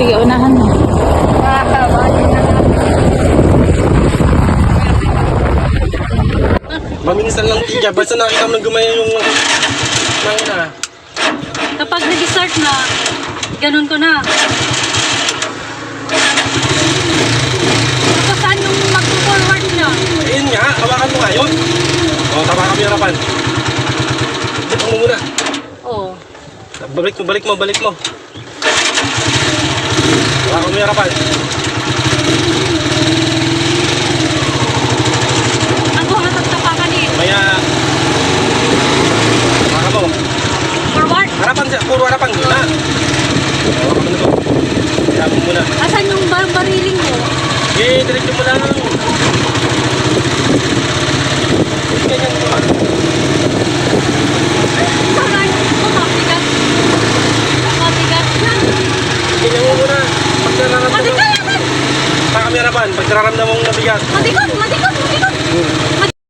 Sige, unahan mo. Maminisan lang tiga. Basta nakita mo gumaya yung mahina. Kapag nag-start na, ganun ko na. Tapos saan yung mag-forward na? Ayun nga, hawakan mo nga yun. Oh, o, tama kami harapan. Dito mo muna. Oo. Balik mo, balik mo, balik mo. Yung harapan. Ako ang natagtapakan eh. Maya... Hawakan mo. Forward. Harapan siya, puro harapan. Na. Hawakan mo na to. Kaya mo muna. Asan yung bar bariling mo? Eh, diretso mo lang. Ganyan mo lang. Saray. Ito, mabigat. Mabigat na. Ganyan mo muna. Pag harapan. Pag nararamdaman mong. Mabigat! Mabigat! Mabigat! Hmm. Mabigat!